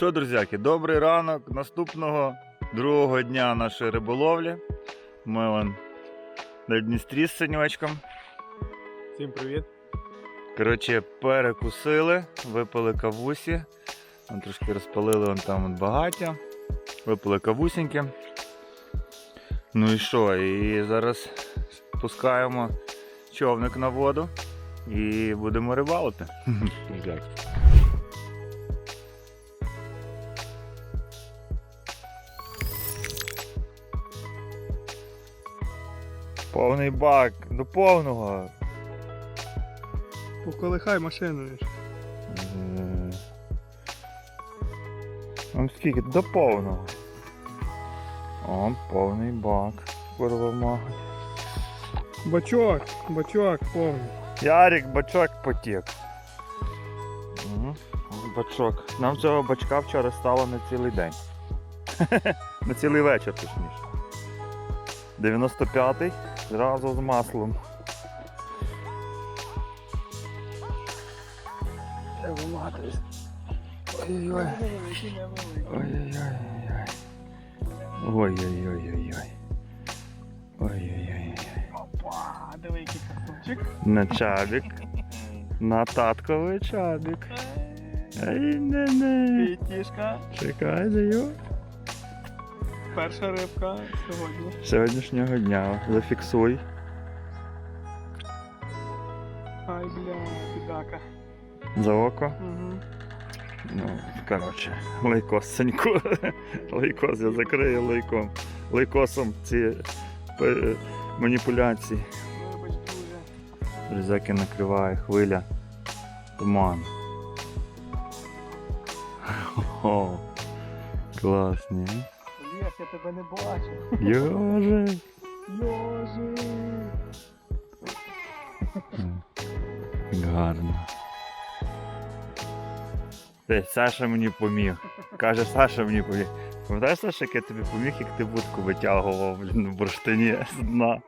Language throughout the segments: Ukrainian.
що, друзяки, добрий ранок наступного другого дня нашої риболовлі. Ми вон на Дністрі з синьочком. Всім привіт. Коротше, перекусили, випили кавусі. Вон трошки розпалили вон там от багаття. Випили кавусіньки. Ну і що? І зараз пускаємо човник на воду і будемо рибалити. Повний бак, до повного. Поколихай машиною. Е, Там скільки? До повного. О, повний бак. Курва. Бачок, бачок повний. Ярик, бачок потік. Бачок. Нам цього бачка вчора стало на цілий день. на цілий вечір, точніше. 95-й зразу з маслом. Треба матись. Ой-ой-ой. Ой-ой-ой. Ой-ой-ой-ой-ой. Ой-ой-ой. Опа, диви який красунчик. На чабік. На татковий чабік. Ай, не не. Пітішка. Чекай, даю. Перша рибка сьогодні. Сьогоднішнього дня. Зафіксуй. Ай, бля, бідака. За око. Угу. Ну, коротше, лейкос. Лейкос я закрию лейком. Лейкосом ці е, маніпуляції. Друзяки накриває хвиля. Туман. О, класні. Я тебе не бачу. Йоже. Йожи. Гарно. Ти, Саша мені поміг. Каже, Саша мені поміг. Пам'ятаєш, Саша, як я тобі поміг, як ти будку витягував блін, на бурштині з дна.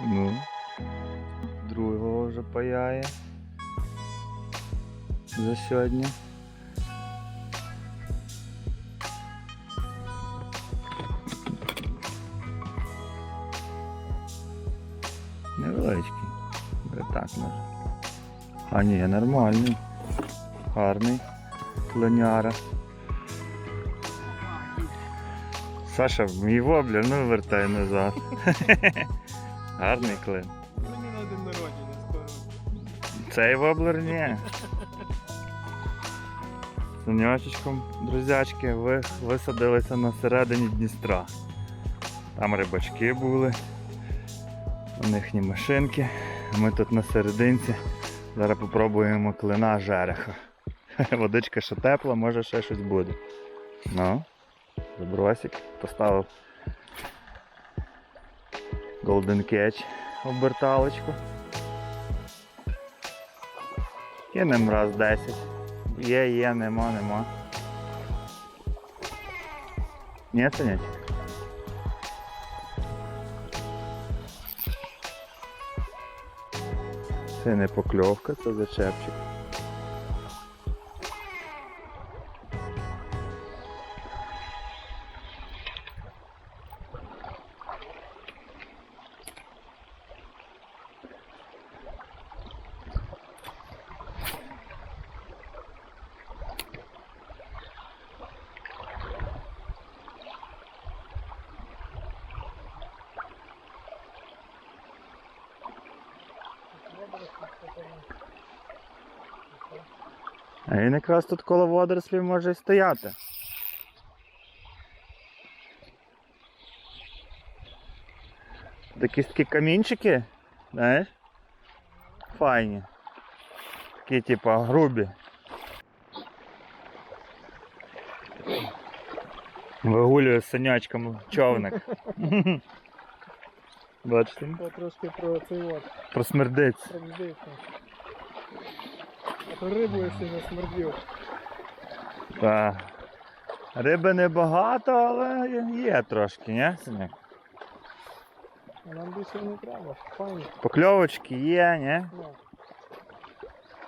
Ну. Другого вже паяє. За сьогодні. Невеличкий. Так може. А ні, нормальний. Гарний. Клоняра. Саша, мій воблер, ну вертай назад. Гарний клин. Мені на день народження скоро. Цей воблер ні. Саньочечком, друзячки, ви висадилися на середині Дністра. Там рибачки були, у них ні машинки, ми тут на серединці. Зараз попробуємо клина жереха. Водичка ще тепла, може ще щось буде. Ну, забросик, поставив Golden Catch оберталочку. Кинем раз 10. Є, є, нема, нема. Ні, це ні. Це не покльовка, це зачепчик. А він якраз тут коло водорослів може і стояти. Такі такі камінчики, знаєш? Файні. Такі типа грубі. Вигулює з синячком човник. Бачите? Трошки про цей от, Просмердиться. Рибу я сильно смердів. Так. Риби небагато, але є трошки, ні? Синяк? Нам більше не треба. Файно. Покльовочки є, ні? Ну,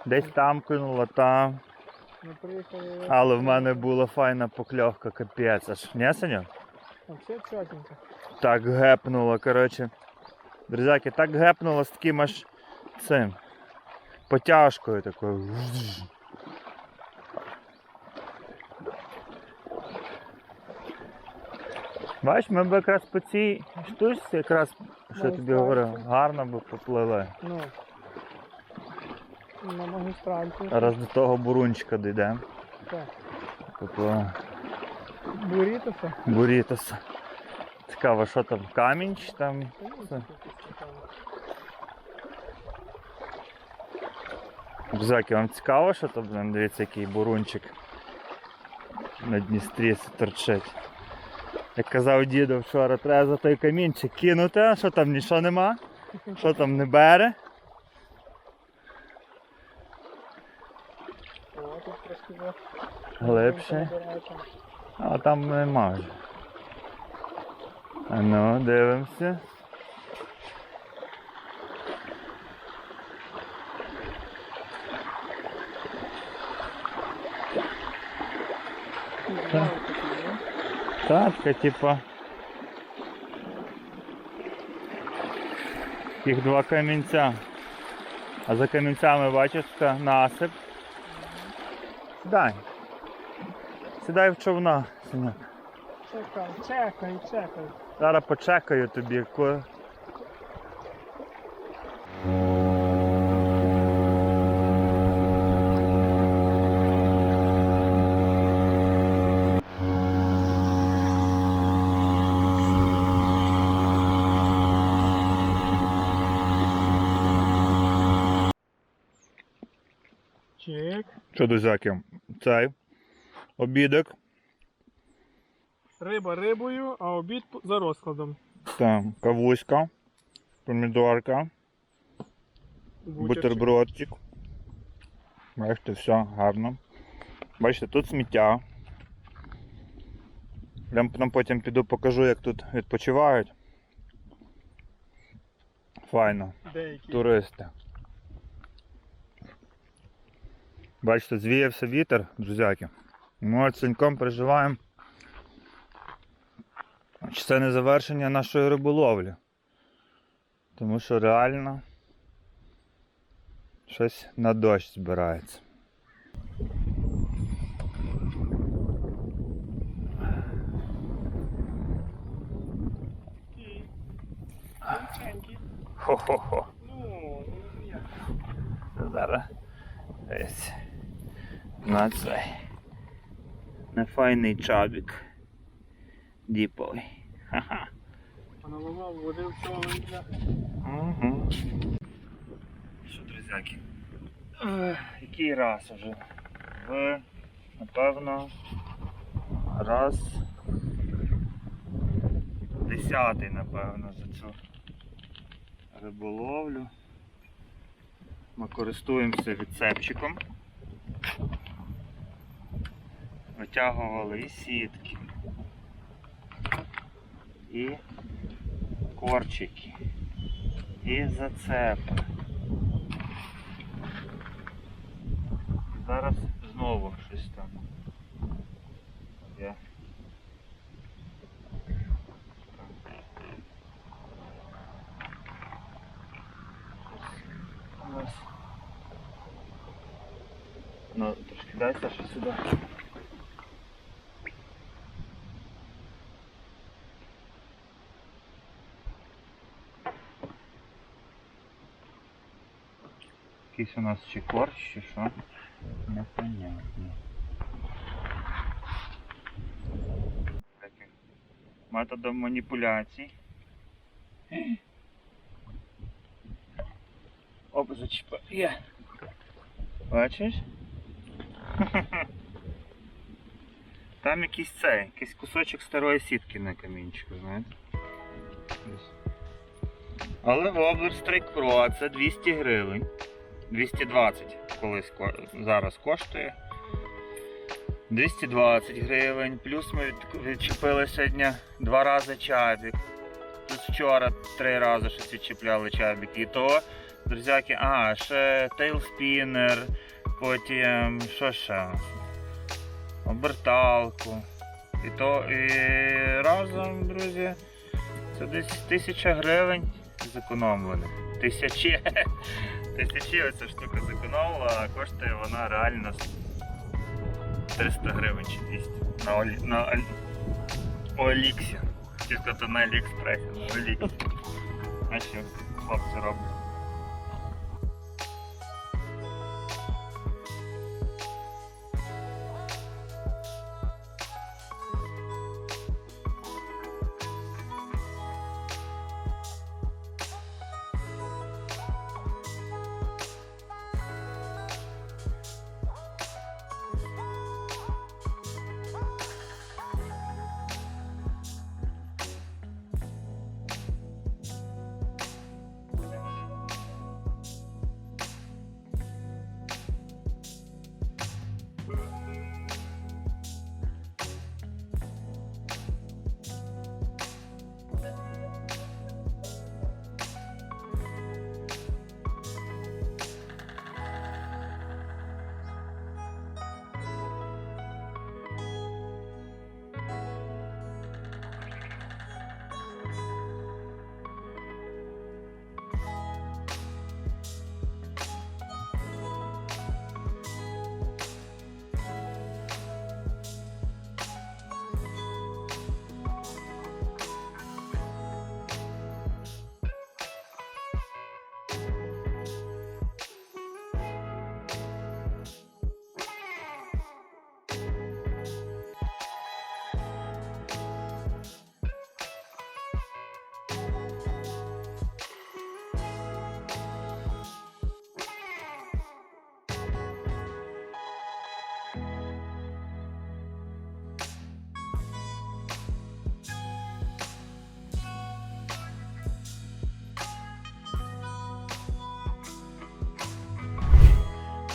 Десь там кинуло, там. Ми приїхали. Але в мене була файна покльовка, капець. Аж? Вообще чотенько. Так гепнуло, коротше. Друзяки, так гепнуло з таким аж цим. Потяжкою такою. Бач, ми б якраз по цій штучці, якраз, що я тобі говорив, гарно би поплили. Ну. На магістральці. Зараз до того бурунчика дійдемо. Так. Тобто Бурітося. бурітоса. Цікаво, що там, камінь чи там. Це. Друзяки, вам цікаво, що там, блин, дивіться, який бурунчик на Дністрі торчить. Як казав діду вчора, треба за той камінчик кинути, що там нічого нема, що там не бере. Глибше. А там нема вже. А ну, дивимося. Ну. Татка, типа. Їх два камінця. А за камінцями бачиш насип. Сідай. Сідай в човна, синок. Чекай, чекай, чекай. Зараз почекаю тобі. Друзяки, цей обідок. Риба рибою, а обід за розкладом. Там кавуська, помідорка, бутербродчик. Бачите, все гарно. Бачите, тут сміття. Я нам потім піду покажу, як тут відпочивають. Файно, Деякі. туристи. Бачите, звіявся вітер, друзяки. Ми синьком переживаємо. Чи це не завершення нашої риболовлі? Тому що реально щось на дощ збирається. Хо-хо-хо. Ну, ну. Зараз десь на цей. На файний чабік. Діповий. Ха-ха. Наламав води в для... Угу. Що, друзяки? Який раз уже? Ви, напевно, раз. Десятий, напевно, за цю риболовлю. Ми користуємося відцепчиком. Витягували і сітки, і корчики, і зацепи. Зараз знову щось там. Я. Ну, трошки дай Саша сюди. Якийсь у нас чи корч, чи що? Непонятно. Методом маніпуляцій. Оп, зачіпав. Є. Бачиш? Там якийсь цей, якийсь кусочок старої сітки на камінчику, знаєте? Але Wobbler Strike Pro це 200 гривень. 220 колись ко- зараз коштує. 220 гривень. Плюс ми від- відчепили сьогодні два рази чабік. Плюс вчора три рази щось відчіпляли чабік. І то, друзяки, ага, ще тейлспінер, потім що ще? Оберталку. І то і разом, друзі, це десь тисяча гривень зекономлено. Тисячі. Тисячі оця штука зекономила, а коштує вона реально 300 гривень чи 200 на, Олі... на Олі... Оліксі. Тільки то на Аліекспресі, на Оліксі. А що хлопці роблять?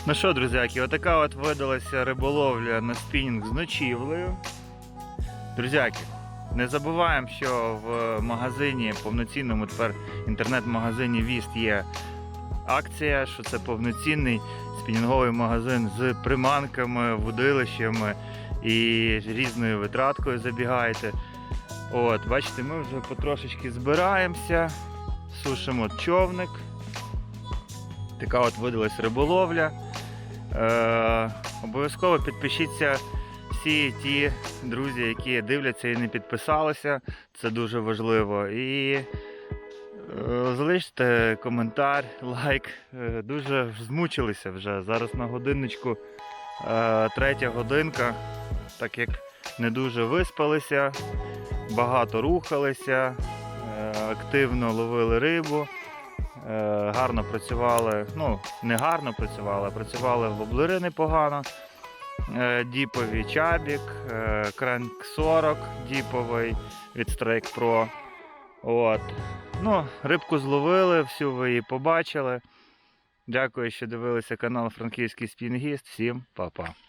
Ну що, друзяки, отака от видалася риболовля на спінінг з ночівлею. Друзяки, не забуваємо, що в магазині, повноцінному тепер інтернет-магазині Віст є акція, що це повноцінний спінінговий магазин з приманками, вудилищами і різною витраткою забігаєте. От, бачите, ми вже потрошечки збираємося, сушимо човник. Така от видалась риболовля. Е, обов'язково підпишіться всі ті друзі, які дивляться і не підписалися. Це дуже важливо. І е, залиште коментар, лайк. Е, дуже змучилися вже. Зараз на годинничку третя годинка, так як не дуже виспалися, багато рухалися, активно ловили рибу. Е, гарно працювали, ну, не гарно працювали, а працювали воблери непогано. Е, Діпові чабік, е, Кранк 40 діповий від Strike Pro. От. Ну, рибку зловили, всю ви її побачили. Дякую, що дивилися канал Франківський Спінгіст. Всім па-па.